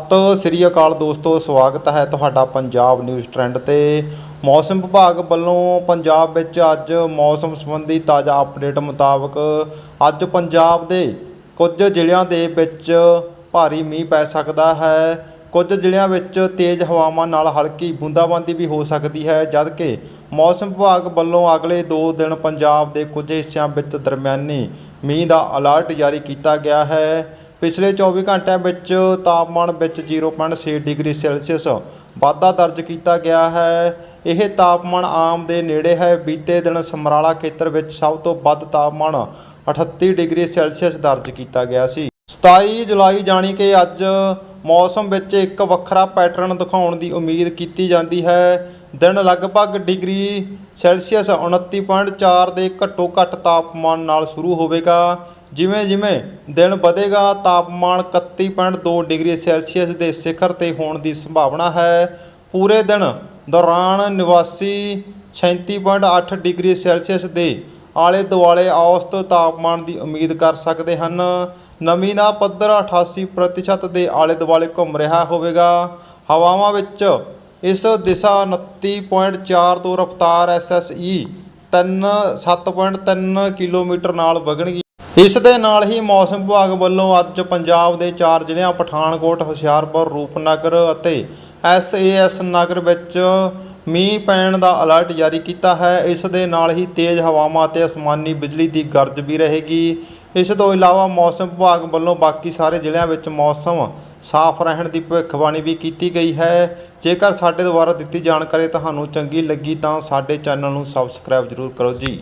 ਸਤਿ ਸ੍ਰੀ ਅਕਾਲ ਦੋਸਤੋ, ਸਵਾਗਤ ਹੈ ਤੁਹਾਡਾ ਪੰਜਾਬ ਨਿਊਜ਼ ਟ੍ਰੈਂਡ ਤੇ। ਮੌਸਮ ਵਿਭਾਗ ਵੱਲੋਂ ਪੰਜਾਬ ਵਿੱਚ ਅੱਜ ਮੌਸਮ ਸੰਬੰਧੀ ਤਾਜ਼ਾ ਅਪਡੇਟ ਮੁਤਾਬਕ ਅੱਜ ਪੰਜਾਬ ਦੇ ਕੁਝ ਜ਼ਿਲ੍ਹਿਆਂ ਦੇ ਵਿੱਚ ਭਾਰੀ ਮੀਂਹ ਪੈ ਸਕਦਾ ਹੈ। ਕੁਝ ਜ਼ਿਲ੍ਹਿਆਂ ਵਿੱਚ ਤੇਜ਼ ਹਵਾਵਾਂ ਨਾਲ ਹਲਕੀ ਬੂੰਦਾਬਾਂਦੀ ਵੀ ਹੋ ਸਕਦੀ ਹੈ, ਜਦਕਿ ਮੌਸਮ ਵਿਭਾਗ ਵੱਲੋਂ ਅਗਲੇ 2 ਦਿਨ ਪੰਜਾਬ ਦੇ ਕੁਝ ਹਿੱਸਿਆਂ ਵਿੱਚ ਦਰਮਿਆਨੀ ਮੀਂਹ ਦਾ ਅਲਰਟ ਜਾਰੀ ਕੀਤਾ ਗਿਆ ਹੈ। ਪਿਛਲੇ 24 ਘੰਟਿਆਂ ਵਿੱਚ ਤਾਪਮਾਨ ਵਿੱਚ 0.6 ਡਿਗਰੀ ਸੈਲਸੀਅਸ ਵਾਧਾ ਦਰਜ ਕੀਤਾ ਗਿਆ ਹੈ। ਇਹ ਤਾਪਮਾਨ ਆਮ ਦੇ ਨੇੜੇ ਹੈ। ਬੀਤੇ ਦਿਨ ਸਮਰਾਲਾ ਖੇਤਰ ਵਿੱਚ ਸਭ ਤੋਂ ਵੱਧ ਤਾਪਮਾਨ 38 ਡਿਗਰੀ ਸੈਲਸੀਅਸ ਦਰਜ ਕੀਤਾ ਗਿਆ ਸੀ। 27 ਜੁਲਾਈ ਜਾਣੀ ਕਿ ਅੱਜ ਮੌਸਮ ਵਿੱਚ ਇੱਕ ਵੱਖਰਾ ਪੈਟਰਨ ਦਿਖਾਉਣ ਦੀ ਉਮੀਦ ਕੀਤੀ ਜਾਂਦੀ ਹੈ। ਦਿਨ ਲਗਭਗ ਡਿਗਰੀ ਸੈਲਸੀਅਸ 29.4 ਦੇ ਘੱਟੋ ਘੱਟ ਤਾਪਮਾਨ ਨਾਲ ਸ਼ੁਰੂ ਹੋਵੇਗਾ। ਜਿਵੇਂ ਜਿਵੇਂ ਦਿਨ ਵਧੇਗਾ, ਤਾਪਮਾਨ 31.2 ਡਿਗਰੀ ਸੈਲਸੀਅਸ ਦੇ ਸਿਖਰ ਤੇ ਹੋਣ ਦੀ ਸੰਭਾਵਨਾ ਹੈ। ਪੂਰੇ ਦਿਨ ਦੌਰਾਨ ਨਿਵਾਸੀ 37.8 ਡਿਗਰੀ ਸੈਲਸੀਅਸ ਦੇ ਆਲੇ ਦੁਆਲੇ ਔਸਤ ਤਾਪਮਾਨ ਦੀ ਉਮੀਦ ਕਰ ਸਕਦੇ ਹਨ। ਨਮੀ ਦਾ ਪੱਧਰ 88% ਦੇ ਆਲੇ ਦੁਆਲੇ ਘੁੰਮ ਰਿਹਾ ਹੋਵੇਗਾ। ਹਵਾਵਾਂ ਵਿੱਚ ਇਸ ਦਿਸ਼ਾ 29.4 ਤੋਂ ਰਫ਼ਤਾਰ SSE 3 7.3 ਕਿਲੋਮੀਟਰ ਨਾਲ ਵਗਣਗੀ। ਇਸ ਦੇ ਨਾਲ ਹੀ ਮੌਸਮ ਵਿਭਾਗ ਵੱਲੋਂ ਅੱਜ ਪੰਜਾਬ ਦੇ ਚਾਰ ਜ਼ਿਲ੍ਹਿਆਂ, ਪਠਾਨਕੋਟ, ਹੁਸ਼ਿਆਰਪੁਰ, ਰੂਪਨਗਰ ਅਤੇ ਐਸਏਐਸ ਨਗਰ ਵਿੱਚ ਮੀਂਹ ਪੈਣ ਦਾ ਅਲਰਟ ਜਾਰੀ ਕੀਤਾ ਹੈ। ਇਸ ਦੇ ਨਾਲ ਹੀ ਤੇਜ਼ ਹਵਾਵਾਂ ਅਤੇ ਅਸਮਾਨੀ ਬਿਜਲੀ ਦੀ ਗਰਜ ਵੀ ਰਹੇਗੀ। ਇਸ ਤੋਂ ਇਲਾਵਾ ਮੌਸਮ ਵਿਭਾਗ ਵੱਲੋਂ ਬਾਕੀ ਸਾਰੇ ਜ਼ਿਲ੍ਹਿਆਂ ਵਿੱਚ ਮੌਸਮ ਸਾਫ਼ ਰਹਿਣ ਦੀ ਭਵਿੱਖਬਾਣੀ ਵੀ ਕੀਤੀ ਗਈ ਹੈ। ਜੇਕਰ ਸਾਡੇ ਦੁਆਰਾ ਦਿੱਤੀ ਜਾਣਕਾਰੀ ਤੁਹਾਨੂੰ ਚੰਗੀ ਲੱਗੀ ਤਾਂ ਸਾਡੇ ਚੈਨਲ ਨੂੰ ਸਬਸਕ੍ਰਾਈਬ ਜ਼ਰੂਰ ਕਰੋ ਜੀ।